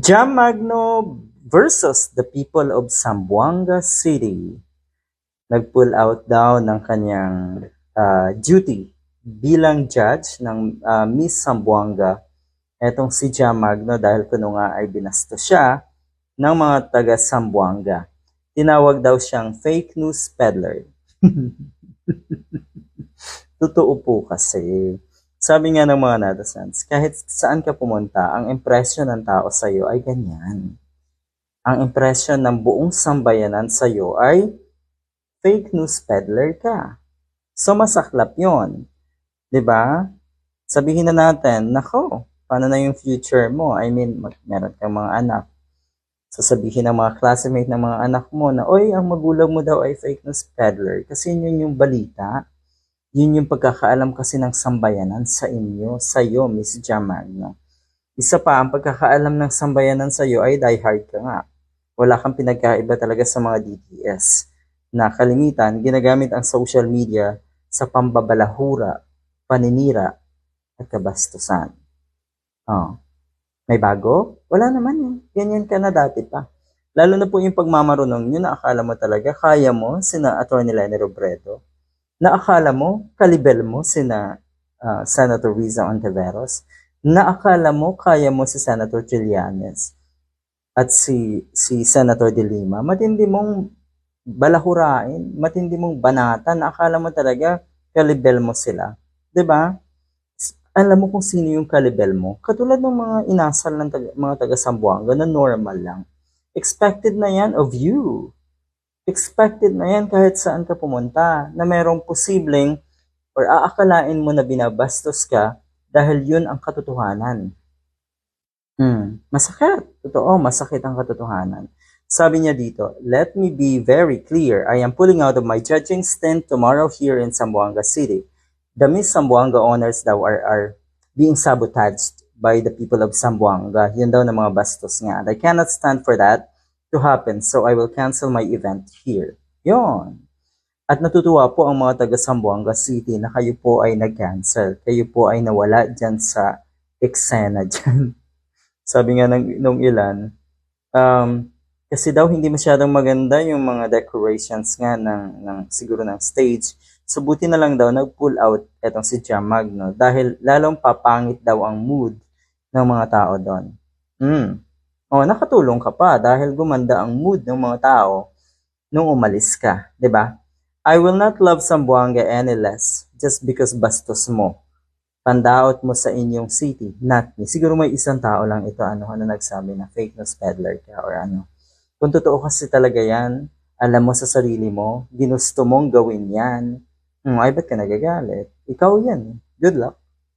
Jam Magno versus the people of Zamboanga City. Nag-pull out daw ng kanyang ah, duty bilang judge ng ah, Miss Zamboanga. Etong si Jam Magno dahil kuno nga ay binasto siya ng mga taga Zamboanga. Tinawag daw siyang fake news peddler. Totoo po kasi. Sabi nga ng mga netizens, kahit saan ka pumunta, ang impression ng tao sa iyo ay ganyan. Ang impression ng buong sambayanan sa iyo ay fake news peddler ka. So masaklap yon, 'Di ba? Sabihin na natin, nako, paano na yung future mo? I mean, mag- meron kang mga anak. Sasabihin ng mga classmate ng mga anak mo na, oy, ang magulang mo daw ay fake news peddler. Kasi yun yung balita. Yun yung pagkakaalam kasi ng sambayanan sa inyo, sa iyo, Miss Jamagno. Isa pa, ang pagkakaalam ng sambayanan sa iyo ay diehard ka nga. Wala kang pinagkaiba talaga sa mga DTS na kalimitan ginagamit ang social media sa pambabalahura, paninira, at kabastusan. Oh. May bago? Wala naman eh. Ganyan ka na dati pa. Lalo na po yung pagmamarunong yun na akala mo talaga kaya mo sina Atty. Lenny Robredo na akala mo, kalibel mo sina ah, Senator Riza Ontiveros, na akala mo kaya mo si Senator Trillanes at si si Senator De Lima, matindi mong balahurain, matindi mong banata na akala mo talaga kalibel mo sila. 'Di ba? Alam mo kung sino yung kalibel mo. Katulad ng mga inasal ng taga, mga taga Sambuanga na normal lang. Expected na yan of you expected na yan kahit saan ka pumunta na merong posibleng or aakalain mo na binabastos ka dahil yun ang katotohanan. Hmm, masakit. Totoo, masakit ang katotohanan. Sabi niya dito, let me be very clear. I am pulling out of my judging stint tomorrow here in Zamboanga City. The Miss Zamboanga honors daw are, are being sabotaged by the people of Zamboanga. Yun daw ng mga bastos nga. And I cannot stand for that to happen, so I will cancel my event here. Yon. At natutuwa po ang mga taga Zamboanga City na kayo po ay nag-cancel. Kayo po ay nawala dyan sa eksena dyan. Sabi nga ng, nung ilan, um, kasi daw hindi masyadong maganda yung mga decorations nga ng, ng siguro ng stage. So buti na lang daw nag-pull out etong si Jam Magno dahil lalong papangit daw ang mood ng mga tao doon. Hmm. Oh, nakatulong ka pa dahil gumanda ang mood ng mga tao nung umalis ka, 'di ba? I will not love Zamboanga any less just because bastos mo. Pandaot mo sa inyong city, not me. Siguro may isang tao lang ito ano ano nagsabi na fake news peddler ka or ano. Kung totoo kasi talaga 'yan, alam mo sa sarili mo, ginusto mong gawin 'yan. Hmm, ay ba't ka nagagalit? Ikaw 'yan. Good luck.